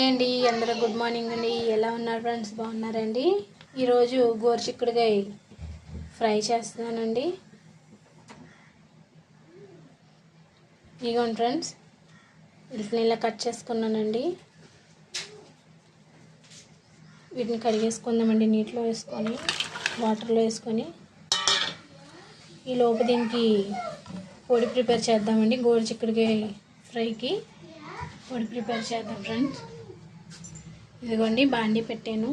Hi అండి అందరూ good morning అండి. ఎలా ఉన్నారు ఫ్రెండ్స్? బాగున్నారండి? ఈరోజు గోరుచిక్కుడుకాయ ఫ్రై చేస్తున్నానండి. ఇగోండి ఫ్రెండ్స్ వీటిని ఇలా కట్ చేసుకున్నానండి. వీటిని కడిగేసుకుందామండి నీటిలో వేసుకొని వాటర్లో వేసుకొని. ఈ లోపు దీనికి పొడి ప్రిపేర్ చేద్దామండి గోరుచిక్కుడుకాయ ఫ్రైకి. పొడి ప్రిపేర్ చేద్దాం ఫ్రెండ్స్. ఇదిగోండి బాండి పెట్టాను.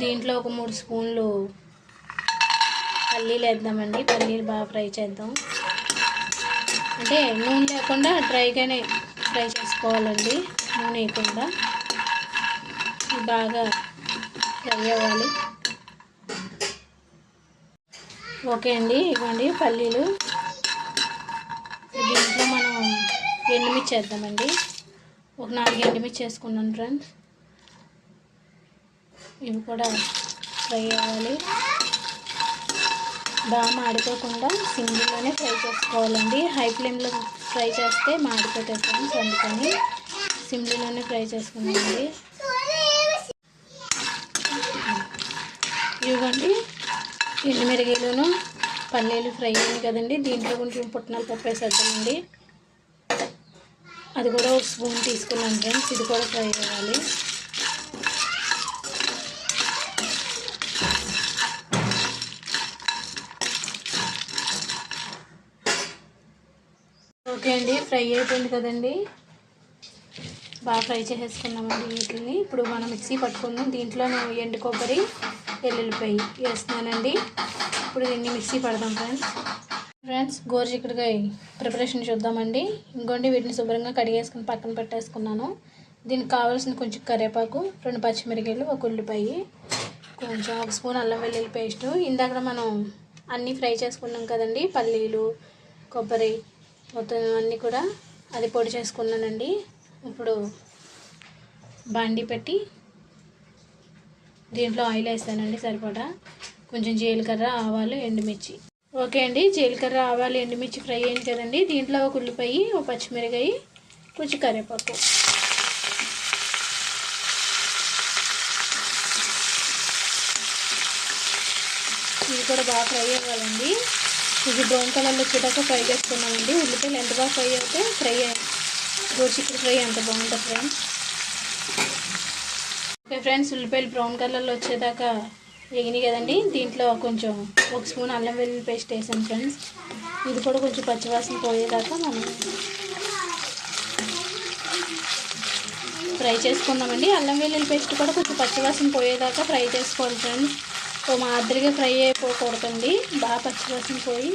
దీంట్లో ఒక మూడు స్పూన్లు పల్లీలు వేద్దామండి. పల్లీలు బాగా ఫ్రై చేద్దాం. అంటే నూనె లేకుండా డ్రైగానే ఫ్రై చేసుకోవాలండి. నూనె వేయకుండా. బాగా ఫ్రై అవ్వాలి. ఓకే అండి ఇవ్వండి పల్లీలు. దీంట్లో మనం ఎండుమిర్చి వేద్దామండి. ఒక నాలుగు ఎండుమిర్చి వేసుకున్నాను ఫ్రెండ్స్ ఇవి కూడా ఫ్రై అవ్వాలి. బాగా మాడిపోకుండా సింగిల్లోనే ఫ్రై చేసుకోవాలండి. హై ఫ్లేమ్లో ఫ్రై చేస్తే మాడిపోతాయి ఫ్రెండ్స్ అందుకని సింగిల్లోనే ఫ్రై చేసుకున్నామండి ఇవ్వండి. ఎండుమిరగాయలును పల్లీలు ఫ్రై అయింది కదండి. దీంట్లో కొంచెం పుట్నాలు పప్పు వేసేద్దామండి. అది కూడా ఒక స్పూన్ తీసుకున్నాను ఫ్రెండ్స్. ఇది కూడా ఫ్రై అవ్వాలి. ఓకే అండి ఫ్రై అయిపోయింది కదండి. బాగా ఫ్రై చేసేసుకున్నామండి వీటిని. ఇప్పుడు మనం మిక్సీ పట్టుకుందాం. దీంట్లో నేను ఎండు కొబ్బరి వెల్లుల్లిపాయ వేస్తున్నానండి. ఇప్పుడు దీన్ని మిక్సీ పడదాం ఫ్రెండ్స్. ఫ్రెండ్స్ గోరుచిక్కుడుకాయ ప్రిపరేషన్ చూద్దామండి. ఇంకోండి వీటిని శుభ్రంగా కడిగేసుకుని పక్కన పెట్టేసుకున్నాను. దీనికి కావాల్సిన కొంచెం కరివేపాకు రెండు పచ్చిమిరకాయలు ఒక ఉల్లిపాయ కొంచెం ఒక స్పూన్ అల్లం వెల్లుల్లి పేస్ట్. ఇందాక మనం అన్నీ ఫ్రై చేసుకున్నాం కదండి పల్లీలు కొబ్బరి మొత్తం అన్నీ కూడా అది పొడి చేసుకున్నానండి. ఇప్పుడు బాండి పెట్టి దీంట్లో ఆయిల్ వేస్తానండి సరిపడా. కొంచెం జీలకర్ర ఆవాలు ఎండుమిర్చి. ఓకే అండి జీలకర్ర ఆవాలు ఎండుమిర్చి ఫ్రై అయింది కదండి? దీంట్లో ఒక ఉల్లిపాయ ఒక పచ్చిమిరకాయ కొంచెం కరివేపాకు. ఇవి కూడా బాగా ఫ్రై అవ్వాలండి. ఇది బ్రౌన్ కలర్లో వచ్చేదాకా ఫ్రై చేసుకున్నామండి ఉల్లిపాయలు ఎంత బాగా ఫ్రై అయితే ఫ్రై గోచిక్కుడు ఫ్రై ఎంత బాగుంటుంది ఫ్రెండ్స్. ఓకే ఫ్రెండ్స్ ఉల్లిపాయలు బ్రౌన్ కలర్లో వచ్చేదాకా ఎగినాయి కదండి దీంట్లో కొంచెం ఒక స్పూన్ అల్లం వెల్లుల్లి పేస్ట్ వేసాను ఫ్రెండ్స్. ఇది కూడా కొంచెం పచ్చివాసన పోయేదాకా మనం ఫ్రై చేసుకుందామండి. అల్లం వెల్లుల్లి పేస్ట్ కూడా కొంచెం పచ్చివాసన పోయేదాకా ఫ్రై చేసుకోవాలి ఫ్రెండ్స్. ఓ మాదిరిగా ఫ్రై అయిపోకూడదండి. బాగా పచ్చివాసన పోయి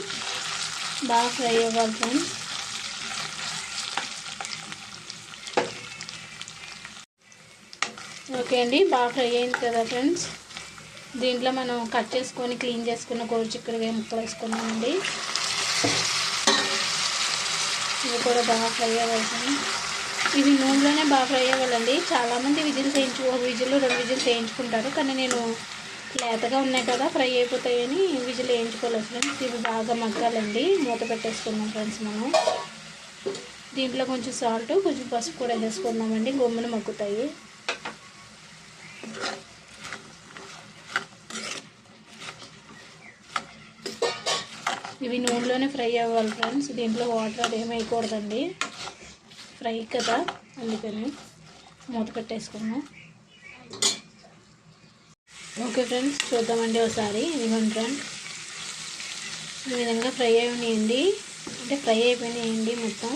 బాగా ఫ్రై అవ్వాలి ఫ్రెండ్స్. ఓకే అండి బాగా ఫ్రై అయింది కదా ఫ్రెండ్స్. దీంట్లో మనం కట్ చేసుకొని క్లీన్ చేసుకున్న గోరుచిక్కుడుగా ముక్కలు వేసుకున్నామండి. ఇవి కూడా బాగా ఫ్రై అవ్వాలి ఇవి నూనెలోనే బాగా ఫ్రై అవ్వాలండి. చాలామంది విజిల్స్ వేయించు ఒక విజిల్ రెండు విజిల్స్ వేయించుకుంటారు. కానీ నేను లేతగా ఉన్నాయి కదా ఫ్రై అయిపోతాయని విజిల్ వేయించుకోలేదు ఫ్రెండ్స్. ఇవి బాగా మగ్గాలండి. మూత పెట్టేసుకున్నాం ఫ్రెండ్స్ మనం. దీంట్లో కొంచెం సాల్ట్ కొంచెం పసుపు కూడా వేసుకున్నామండి గమ్మున మగ్గుతాయి. ఇవి నూనెలోనే ఫ్రై అవ్వాలి ఫ్రెండ్స్ దీంట్లో వాటర్ అది ఏమి వేయకూడదండి. ఫ్రై కదా అందుకని మూత పెట్టేసుకున్నాం. ఓకే ఫ్రెండ్స్ చూద్దామండి ఒకసారి. ఇదిగోండి ఫ్రెండ్స్ ఈ విధంగా ఫ్రై అయినాయండి. అంటే ఫ్రై అయిపోయినాయండి మొత్తం.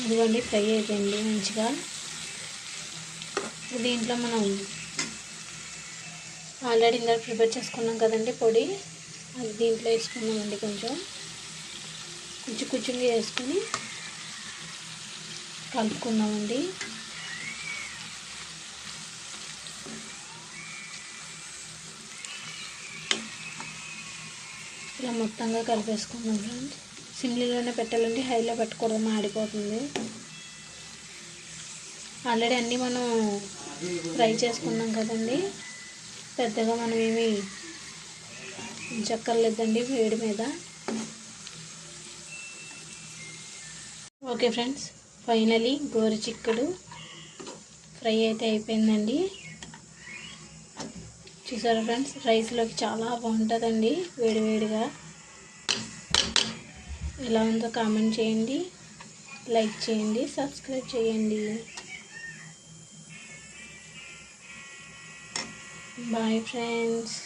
ఇదిగోండి ఫ్రై అయిపోయింది మంచిగా. దీంట్లో మనం ఆల్రెడీ ఇందాక ప్రిపేర్ చేసుకున్నాం కదండి పొడి. అది దీంట్లో వేసుకున్నామండి కొంచెం. కొంచెం కొంచెంగా వేసుకొని కలుపుకున్నామండి ఇలా మొత్తంగా కలిపేసుకున్నాం ఫ్రెండ్స్. సిమ్లీలోనే పెట్టాలండి హైలో పెట్టకూడదు మాడిపోతుంది. ఆల్రెడీ అన్నీ మనం ఫ్రై చేసుకున్నాం కదండి. పెద్దగా మనం ఏమి ఉంచక్కర్లేదండి వేడి మీద. ఓకే ఫ్రెండ్స్ ఫైనలీ గోరు చిక్కుడు ఫ్రై అయితే అయిపోయిందండి. చూసారా ఫ్రెండ్స్ రైస్లోకి చాలా బాగుంటుందండి వేడివేడిగా ఎలా ఉందో కామెంట్ చేయండి లైక్ చేయండి సబ్స్క్రైబ్ చేయండి. Bye friends